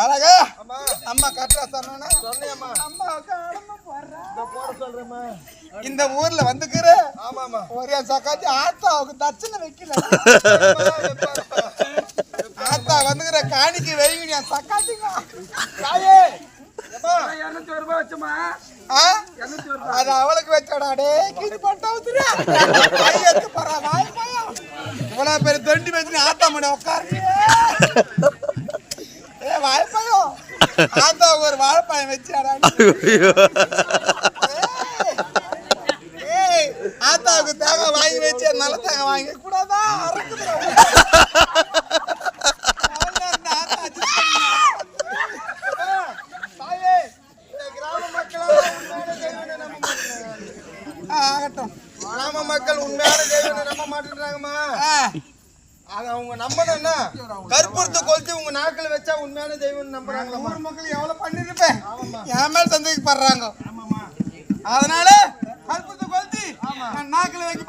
அழகா அம்மா அம்மா கரெக்டா சொன்னா சொன்னியம்மா அம்மாவுக்கு ஆனந்தம் போடுறேன் இந்த போட சொல்றேம்மா. இந்த ஊர்ல வந்துக்கிற ஆமாம்மா. ஒரே சக்காத்தி ஆத்தாவுக்கு தட்சணை வைக்கல. ஆத்தா வந்துக்கிற காணிக்கு வைங்க சக்காத்திங்க. தாயே. அம்மா ஒரு ரூபாய் வச்சோமா அது அவளுக்கு வச்சடா. டே கீழ் பட்டா ஊத்துறியா கையெடுத்து போறா வாய் பையன் இவ்வளவு பேர் தொண்டி வச்சு ஆத்தா மணி உட்காரு ஏ வாழைப்பழம் ஆத்தாவுக்கு ஒரு வாழைப்பழம் வச்சாடா. ஆத்தாவுக்கு தேங்காய் வாங்கி வச்சு நல்ல தேங்காய் வாங்கி கூடாதா? அறக்குதுடா. அவன்தான் இந்த ஆத்தா adjust பண்ணினா. தாயே இந்த கிராம மக்கள் உண்மையான தெய்வனை நம்ப மாட்டேங்கிறாங்க ஆ, ஆகட்டும். கிராம மக்கள் உண்மையான தெய்வனை நம்ப மாட்டேங்கிறாங்கம்மா ஆ, அது அவங்க நம்பணும்னா கற்பூரத்தை கொளுத்தி உங்க நாக்கில் வச்சா உண்மையான தெய்வம் நம்புறாங்களம்மா. ஊர் மக்கள் எவ்வளவு பண்ணிருப்பேன் என் மேல் சந்தேகப்படுறாங்க. ஆமாம்மா. அதனால கற்பூரத்தை கொளுத்தி நான் நாக்கில் வைக்க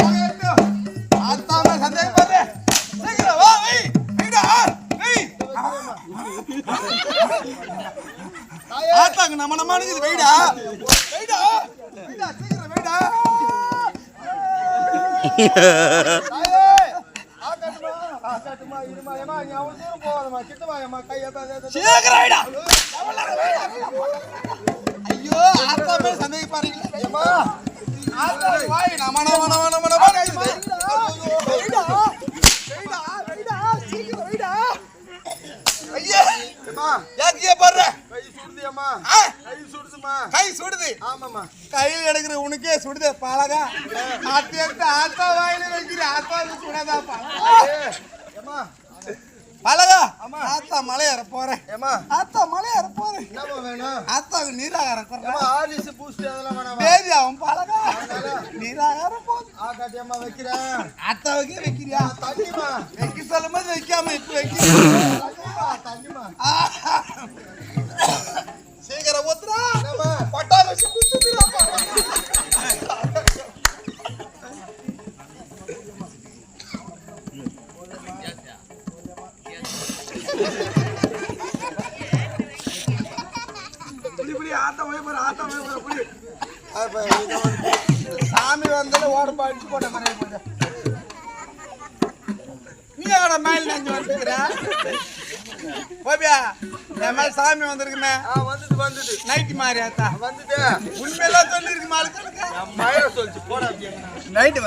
வாங்க எடுத்து. ஆத்தா மேல் சந்தேகப்படுறேன் சீக்கிரம் வா வை வைடா வை ஆத்தாங்க நம்ம நம்ம இருக்குது வெயிடா. வெயிடா. வெயிடா சீக்கிரம் வெயிடா. தாயே ஐயோ ஆத்தா வாய் சீக்கிரம் ஐயா கை சுடுதியம்மா கை சுடுதுமா கை சுடுது. ஆமாம்மா. கையில் எடுக்கிற உனக்கே சுடுதே பழகா. ஆத்தி எடுத்து ஆத்தா வாயில வைக்கிற ஆத்தாவுக்கு சுடாதா தாயே ஏமா பழகா. ஆமா. ஆத்தா மலை ஏற போறேன். ஏமா ஆத்தா மலை ஏற போறேன். என்னம்மா வேணும்? ஆத்தாவுக்கு நீராகாரம் ஏமா குறையா ஆர்டிஸ் பூஸ்ட் அதெல்லாம் வேணாமா? பேதி அவன் பழகா. நீராகாரம் போகுது ஆக்காட்டியம்மா வைக்கிறேன். ஆத்தாவுக்கே வைக்கிறியா? தண்ணிமா வைக்க சொல்லும் போது வைக்காம இப்ப வைக்கிறியா? ஆட்டம் போய் பாரு ஆட்டம் போய் சாமி வந்தால ஓட பாடிச்சு போட்ட மாதிரி போட்ட நீ அவட மேல நெஞ்சு வந்துக்கிற போபியா என் மேல சாமி வந்திருக்குமே. ஆ வந்துட்டு வந்துட்டு. நைட்டு மாதிரி ஆத்தா. வந்துட்டு உண்மையெல்லாம் சொல்லிருக்கு மாலுக்கு சொல்லிச்சு போடா நைட்டு